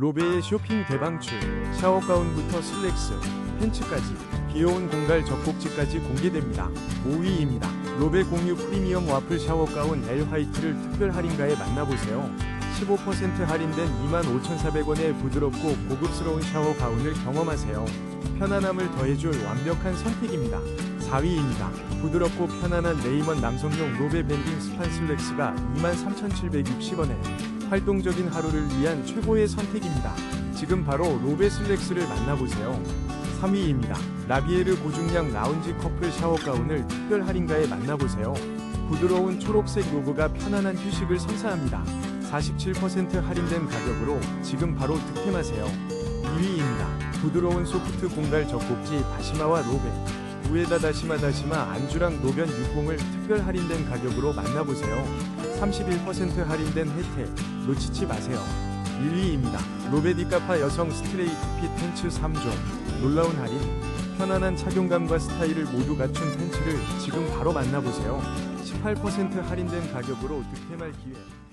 로베의 쇼핑 대방출, 샤워 가운부터 슬랙스, 팬츠까지 귀여운 공갈 젖꼭지까지 공개됩니다. 5위입니다. 로베 공유 프리미엄 와플 샤워 가운 L 화이트를 특별 할인가에 만나보세요. 15% 할인된 25,400원의 부드럽고 고급스러운 샤워 가운을 경험하세요. 편안함을 더해줄 완벽한 선택입니다. 4위입니다. 부드럽고 편안한 레이먼 남성용 로베 밴딩 스판 슬랙스가 23,760원에 활동적인 하루를 위한 최고의 선택입니다. 지금 바로 로베 슬랙스를 만나보세요. 3위입니다. 라비에르 고중량 라운지 커플 샤워 가운을 특별 할인가에 만나보세요. 부드러운 초록색 로고가 편안한 휴식을 선사합니다. 47% 할인된 가격으로 지금 바로 득템하세요. 2위입니다. 부드러운 소프트 공갈 젖꼭지 다시마와 로베. 우에다 다시마 다시마 안주랑 노변 60을 특별 할인된 가격으로 만나보세요. 31% 할인된 혜택 놓치지 마세요. 1위입니다. 로베디카파 여성 스트레이트 핏 팬츠 3종 놀라운 할인 편안한 착용감과 스타일을 모두 갖춘 팬츠를 지금 바로 만나보세요. 18% 할인된 가격으로 득템할 기회.